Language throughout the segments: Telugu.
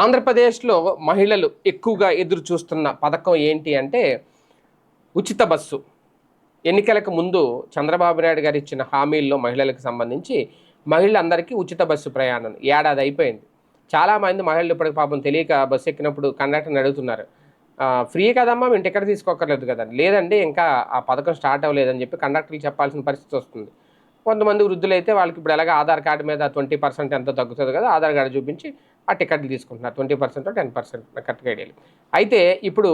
ఆంధ్రప్రదేశ్లో మహిళలు ఎక్కువగా ఎదురు చూస్తున్న పథకం ఏంటి అంటే ఉచిత బస్సు. ఎన్నికలకు ముందు చంద్రబాబు నాయుడు గారు ఇచ్చిన హామీల్లో మహిళలకు సంబంధించి మహిళలందరికీ ఉచిత బస్సు ప్రయాణం. ఏడాది అయిపోయింది. చాలామంది మహిళలు ఇప్పటికి పాపం తెలియక బస్సు ఎక్కినప్పుడు కండక్టర్ని అడుగుతున్నారు. ఫ్రీ కదమ్మా మేము టికెట్ తీసుకోకర్లేదు కదా లేదండి ఇంకా ఆ పథకం స్టార్ట్ అవ్వలేదని చెప్పి కండక్టర్లు చెప్పాల్సిన పరిస్థితి వస్తుంది. కొంతమంది వృద్ధులు అయితే వాళ్ళకి ఇప్పుడు ఎలాగ ఆధార్ కార్డు మీద ట్వంటీ పర్సెంట్ ఎంత తగ్గుతుంది కదా ఆధార్ కార్డు చూపించి ఆ టికెట్లు తీసుకుంటున్నారు. ట్వంటీ పర్సెంట్ టెన్ పర్సెంట్ కరెక్ట్గా ఐడియాలు అయితే ఇప్పుడు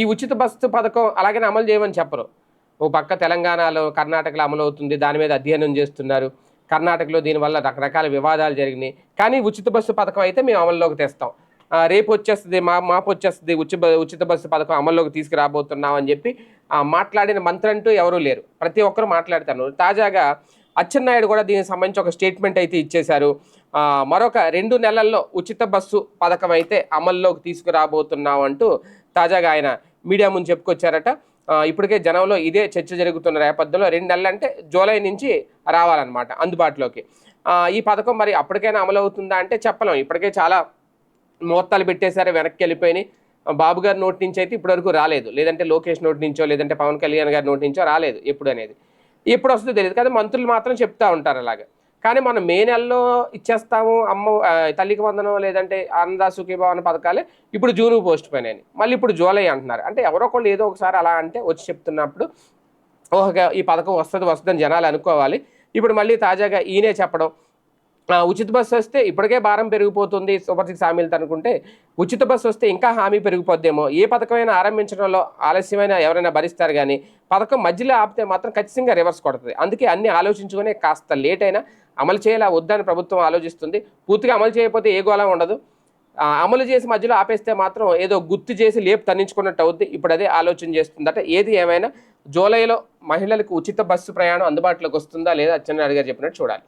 ఈ ఉచిత బస్సు పథకం అలాగనే అమలు చేయమని చెప్పరు. ఓ పక్క తెలంగాణలో కర్ణాటకలో అమలు అవుతుంది దాని మీద అధ్యయనం చేస్తున్నారు. కర్ణాటకలో దీనివల్ల రకరకాల వివాదాలు జరిగినాయి. కానీ ఉచిత బస్సు పథకం అయితే మేము అమల్లోకి తెస్తాం. రేపు వచ్చేస్తుంది మా మాపు వచ్చేస్తుంది ఉచిత బ- ఉచిత బస్సు పథకం అమల్లోకి తీసుకురాబోతున్నాం అని చెప్పి మాట్లాడిన మంత్రి అంటూ ఎవరూ లేరు. ప్రతి ఒక్కరు మాట్లాడతాను తాజాగా అచ్చెన్నాయుడు కూడా దీనికి సంబంధించి ఒక స్టేట్మెంట్ అయితే ఇచ్చేశారు. మరొక రెండు నెలల్లో ఉచిత బస్సు పథకం అయితే అమల్లోకి తీసుకురాబోతున్నాం అంటూ తాజాగా ఆయన మీడియా ముందు చెప్పుకొచ్చారట. ఇప్పటికే జనంలో ఇదే చర్చ జరుగుతున్న నేపథ్యంలో రెండు నెలలు అంటే జూలై నుంచి రావాలన్నమాట అందుబాటులోకి. ఈ పథకం మరి అప్పటికైనా అమలు అవుతుందా అంటే చెప్పలేం. ఇప్పటికే చాలా ముహూర్తాలు పెట్టేశారు వెనక్కి వెళ్ళిపోయినాయి. బాబు గారి నోటి నుంచి అయితే ఇప్పటివరకు రాలేదు. లేదంటే లోకేష్ నోటి నుంచో లేదంటే పవన్ కళ్యాణ్ గారి నోటి నుంచో రాలేదు ఎప్పుడు అనేది. ఎప్పుడు వస్తుందో తెలియదు. కానీ మంత్రులు మాత్రం చెప్తా ఉంటారు అలాగా. కానీ మనం మే నెలలో ఇచ్చేస్తాము అమ్మ తల్లికి వందనం లేదంటే అన్నదా సుఖీభవన పథకాలే ఇప్పుడు జూన్ పోస్ట్ పోయినాయి మళ్ళీ ఇప్పుడు జూలై అంటున్నారు. అంటే ఎవరో ఒకళ్ళు ఏదో ఒకసారి అలా అంటే వచ్చి చెప్తున్నప్పుడు ఓహో ఈ పథకం వస్తుంది వస్తుందని జనాలు అనుకోవాలి. ఇప్పుడు మళ్ళీ తాజాగా ఈయనే చెప్పడం ఉచిత బస్సు వస్తే ఇప్పటికే భారం పెరిగిపోతుంది సూపర్ సిక్స్ హామీలతో అనుకుంటే ఉచిత బస్సు వస్తే ఇంకా హామీ పెరిగిపోద్దేమో. ఏ పథకమైనా ఆరంభించడంలో ఆలస్యమైన ఎవరైనా భరిస్తారు కానీ పథకం మధ్యలో ఆపితే మాత్రం ఖచ్చితంగా రివర్స్ కొడుతుంది. అందుకే అన్ని ఆలోచించుకునే కాస్త లేట్ అయినా అమలు చేయాలా వద్దని ప్రభుత్వం ఆలోచిస్తుంది. పూర్తిగా అమలు చేయకపోతే ఏ గోళం ఉండదు. అమలు చేసి మధ్యలో ఆపేస్తే మాత్రం ఏదో గుర్తు చేసి లేపు తన్నించుకున్నట్టు అవుద్ది. ఇప్పుడు అదే ఆలోచన చేస్తుందట ఏది ఏమైనా జూలైలో మహిళలకు ఉచిత బస్సు ప్రయాణం అందుబాటులోకి వస్తుందా లేదా అచ్చెన్నాయుడు గారు చెప్పినట్టు చూడాలి.